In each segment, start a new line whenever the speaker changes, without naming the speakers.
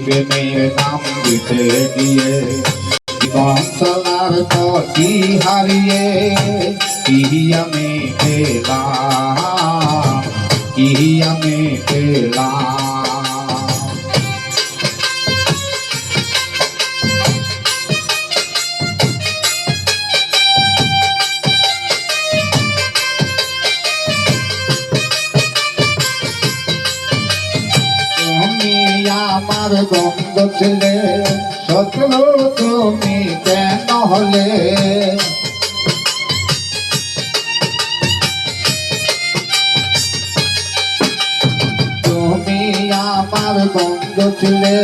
প্রেমের নাম দিতে গিয়ে জীবন চলার পথি হারিয়ে কি আমি পেলাম কি আমি পেলাম আমার বন্ধ ছেলে, শত্রু তুমি কেন হলে? তুমি আমার বন্ধ ছিলে,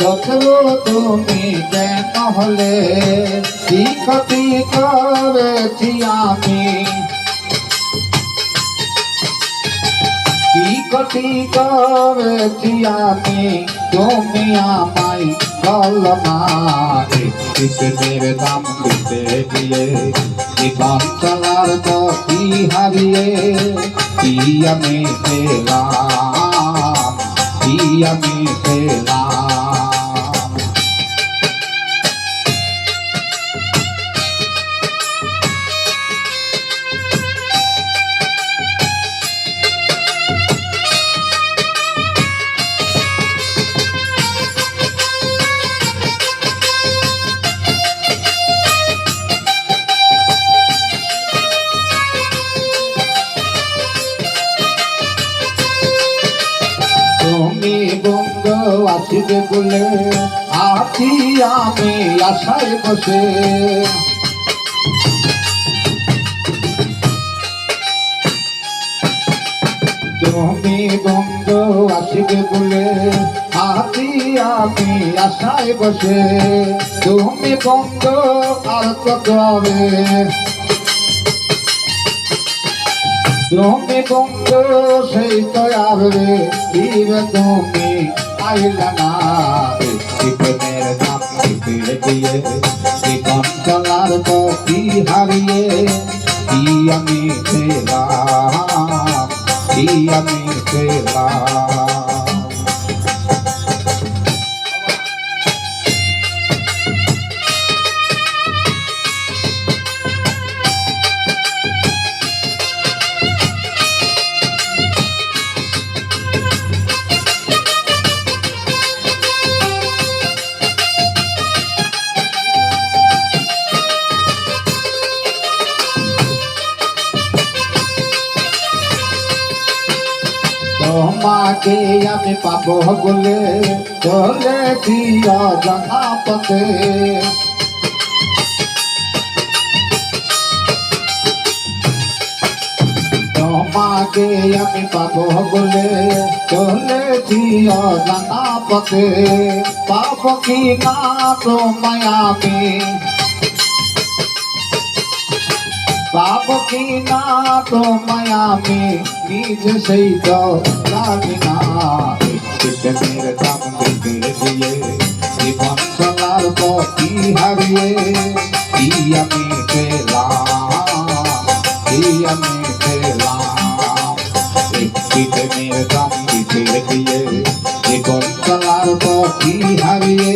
শত্রু তুমি কেন হলে? কি ক্ষতি করেছি আমি। কি ক্ষতি করেছি আমি। তুমি আমায় বল না দেবে দাম দিতে গিয়ে জীবন চলার গতি হারিয়ে কি আমি পেলাম কি আমি পেলাম আসিবে বলে, আছি আমি আশায় বসে। তুমি বঙ্গ আসিবে বলে, আছি আমি আশায় বসে। তুমি বঙ্গ আর কত হবে? তুমি বন্ধু সেই তো ফিরে তুমি জীবনের দাম ফিরে দিয়ে জীবন চলার পথি হারিয়ে কি আমি পেলাম কি আমি পেলাম তোমাকে আমি পাবো বলে চলেছি অজানা পথে তোমাকে আমি পাবো বলে চলেছি অজানা পথে পাবো কি না তোমায় আমি? পাবো কি না তোমায় আমি নিজে সেই তো জানি না প্রেমের দাম দিতে দিয়ে জীবন চলার পথি হারিয়ে, কি আমি পেলাম, কি আমি পেলাম। প্রেমের দাম দিতে দিয়ে জীবন চলার পথি হারিয়ে,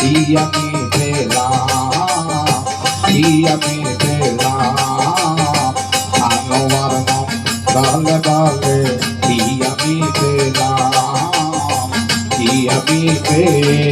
কি আমি পেলাম, কি আমি নাম বলে বলে কি আমি পেলাম কি আমি পেলাম